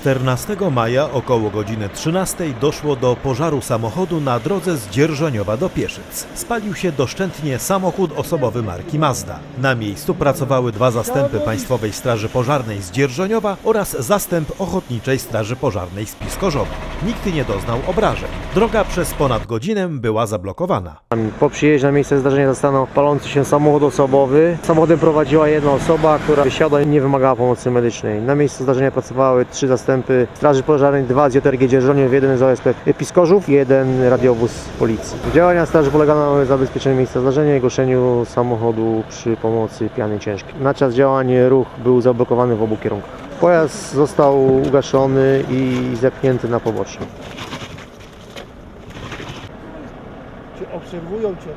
14 maja około godziny 13 doszło do pożaru samochodu na drodze z Dzierżoniowa do Pieszyc. Spalił się doszczętnie samochód osobowy marki Mazda. Na miejscu pracowały dwa zastępy Państwowej Straży Pożarnej z Dzierżoniowa oraz zastęp Ochotniczej Straży Pożarnej z Piskorzowa. Nikt nie doznał obrażeń. Droga przez ponad godzinę była zablokowana. Po przyjeździe na miejsce zdarzenia zastano palący się samochód osobowy. Samochodem prowadziła jedna osoba, która wysiadła i nie wymagała pomocy medycznej. Na miejscu zdarzenia pracowały trzy zastępy Straży Pożarnej, dwa z JRG Dzierżoniow, jeden z OSP Piskorzów jeden radiowóz policji. Działania straży polegały na zabezpieczeniu miejsca zdarzenia i głoszeniu samochodu przy pomocy piany ciężkiej. Na czas działań ruch był zablokowany w obu kierunkach. Pojazd został ugaszony i zepchnięty na poboczny. Cię obserwują cię.